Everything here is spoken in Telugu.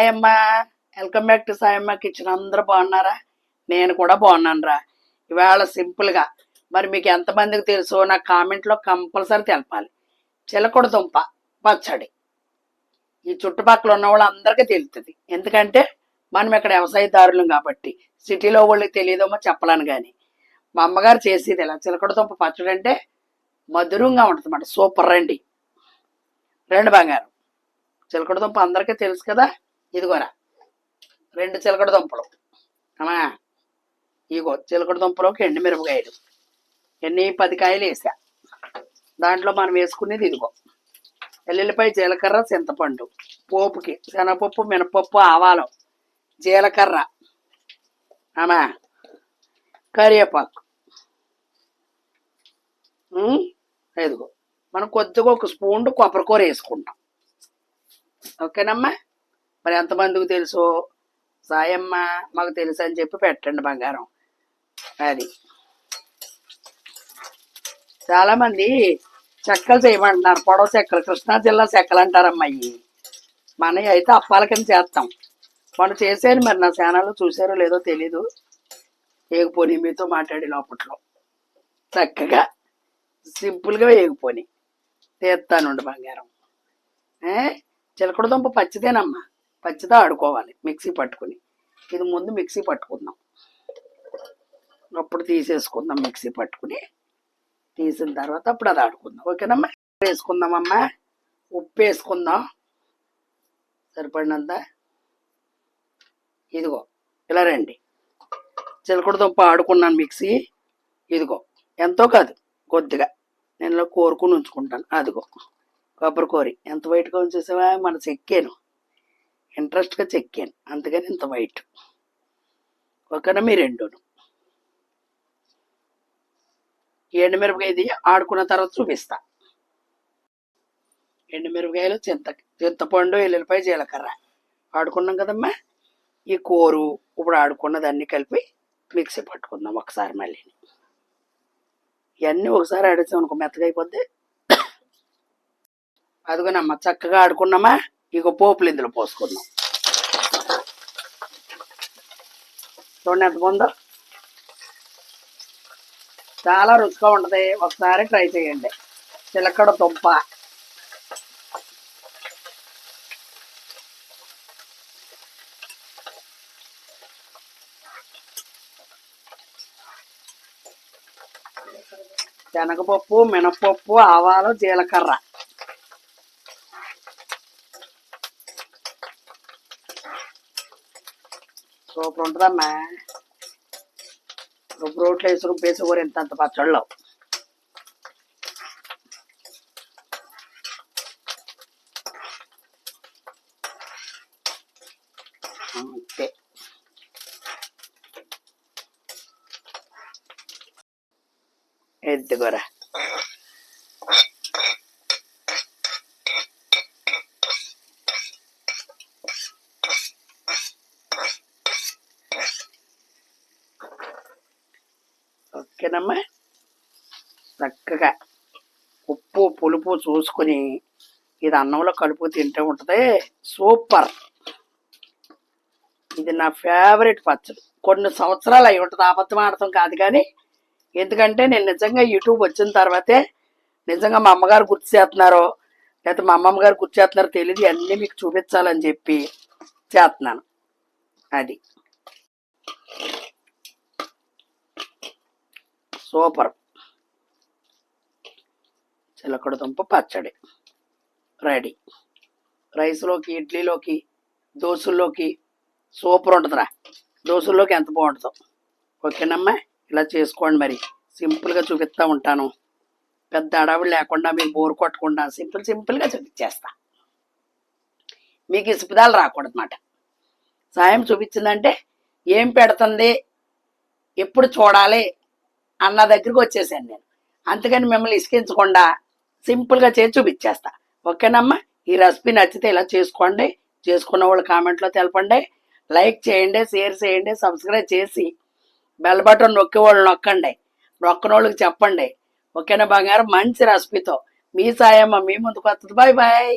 Saiyamma welcome back to Saiyamma kitchen. అందరూ బాగున్నారా? నేను కూడా బాగున్నాను రా ఇవాళ సింపుల్గా మరి మీకు ఎంతమందికి తెలుసో నా కామెంట్లో కంపల్సరీ తెలపాలి. చిలకడ దుంప పచ్చడి. ఈ చుట్టుపక్కల ఉన్న వాళ్ళందరికీ తెలుస్తుంది ఎందుకంటే మనం ఇక్కడ వ్యవసాయదారులం కాబట్టి. సిటీలో వాళ్ళకి తెలియదేమో చెప్పలేను కానీ మా అమ్మగారు చేసేది ఇలా. చిలకడ దుంప పచ్చడి అంటే మధురంగా ఉంటుంది అన్నమాట సూపర్ రండి రెండు బంగారం. చిలకడ దుంప అందరికీ తెలుసు కదా? ఇదిగోరా రెండు చిలకడ దుంపలు. అమ్మా ఇగో చిలకడ దుంపలోకి ఎండు మిరపకాయలు. ఎన్ని పది కాయలు వేసా. దాంట్లో మనం వేసుకునేది ఇదిగో ఎల్లుల్లిపాయ జీలకర్ర చింతపండు పోపుకి శనగపప్పు మినపప్పు ఆవాలం జీలకర్ర. అమ్మా కరివేపాకు. ఇదిగో మనం కొద్దిగా ఒక స్పూన్ కొబ్బరికూర వేసుకుంటాం. ఓకేనమ్మా? మరి ఎంతమందికి తెలుసు? సాయమ్మ మాకు తెలుసు అని చెప్పి పెట్టండి బంగారం. అది. చాలామంది చెక్కలు చేయమంటున్నారు. పొడవ చెక్కలు. కృష్ణా జిల్లా చెక్కలు అంటారమ్మా ఇవి మనవి అయితే అప్పాల కింద చేస్తాం. మనం చేశాను మరి నా ఛానల్లో చూసారో లేదో తెలీదు. ఏగిపోని మీతో మాట్లాడి లోపట్లో. చక్కగా సింపుల్గా వేగిపోని. తీస్తానుండి బంగారం. చిలకడదుంప చిలకడ దుంప పచ్చిదేనమ్మా. పచ్చిదా ఆడుకోవాలి మిక్సీ పట్టుకుని. ఇది ముందు మిక్సీ పట్టుకుందాం. అప్పుడు తీసేసుకుందాం మిక్సీ పట్టుకుని. తీసిన తర్వాత అప్పుడు అది ఆడుకుందాం. ఓకేనమ్మా? వేసుకుందామమ్మా. ఉప్పు వేసుకుందాం. సరిపడినంత. ఇదిగో ఇలా రండి. చిలకడ దుంప ఆడుకున్నాను మిక్సీ. ఇదిగో ఎంతో కాదు కొద్దిగా. నేను కోరుకుని ఉంచుకుంటాను. అదిగో కొబ్బరి కోరి. ఎంత బయటగా ఉంచేసావా? మన చెక్కాను. ఇంట్రెస్ట్గా చెక్కాను అందుకని ఇంత వైట్. ఓకేనా మీ రెండును. ఎండుమిరపకాయ ఇది ఆడుకున్న తర్వాత చూపిస్తా. ఎండుమిరపకాయలు చింత చింతపండు ఎల్లుల్లిపాయ జీలకర్ర. ఆడుకున్నాం కదమ్మా? ఈ కూరు ఇప్పుడు ఆడుకున్నదన్నీ కలిపి మిక్సీ పట్టుకుందాం ఒకసారి మళ్ళీ. ఇవన్నీ ఒకసారి ఆడేసాం అనుకో మెత్తగా అయిపోద్ది. అదిగోనమ్మా చక్కగా ఆడుకున్నామా? ఇక పోపులు ఇందులో పోసుకుందాం. చూడండి ఎంత బాగుందో. చాలా రుచిగా ఉంటుంది. ఒకసారి ట్రై చేయండి. చిలకడ దుంప శనగపప్పు మినపప్పు ఆవాలు జీలకర్ర. సూపర్ ఉంటుందమ్మా రుబ్బు రోట్లు వేసి రుబ్బేసి కూడా ఇంత అంత పచ్చళ్ళు అంతే ఎద్దుకోరా ఓకేనమ్మా చక్కగా ఉప్పు పులుపు చూసుకుని ఇది అన్నంలో కలుపు తింటూ ఉంటుంది. సూపర్. ఇది నా ఫేవరెట్ పచ్చడి. కొన్ని సంవత్సరాలు అయి ఉంటుంది అబద్ధం ఆడతాం కాదు కానీ ఎందుకంటే నేను నిజంగా యూట్యూబ్ వచ్చిన తర్వాతే నిజంగా మా అమ్మగారు గుర్తు చేస్తున్నారో లేకపోతే మా అమ్మమ్మ గారు గుర్తు చేస్తున్నారో తెలియదు అన్నీ మీకు చూపించాలని చెప్పి చేస్తున్నాను. అది. సూపర్. చిలకడ దుంప పచ్చడి. రెడీ. రైస్లోకి ఇడ్లీలోకి దోశల్లోకి సూపర్ ఉంటుందిరా. దోశల్లోకి ఎంత బాగుంటుందో. ఓకేనమ్మా? ఇలా చేసుకోండి మరి. సింపుల్గా చూపిస్తూ ఉంటాను. పెద్ద అడవులు లేకుండా మీకు బోరు కొట్టకుండా సింపుల్ సింపుల్గా చూపించేస్తా. మీకు ఇసుపుదాలు రాకూడదన్నమాట. సాయం చూపించిందంటే ఏం పెడుతుంది? ఎప్పుడు చూడాలి? అన్న దగ్గరికి వచ్చేసాను నేను. అందుకని మిమ్మల్ని ఇసుకించకుండా సింపుల్గా చేసి చూపించేస్తా. ఓకేనమ్మా? ఈ రెసిపీ నచ్చితే ఇలా చేసుకోండి. చేసుకున్న వాళ్ళు కామెంట్లో తెలపండి. లైక్ చేయండి షేర్ చేయండి సబ్స్క్రైబ్ చేసి బెల్ బటన్ నొక్కే వాళ్ళు నొక్కండి. నొక్కని వాళ్ళకి చెప్పండి. ఓకేనా బంగారం? మంచి రెసిపీతో మీ సాయమ్మ మీ ముందుకు వస్తుంది. Bye bye.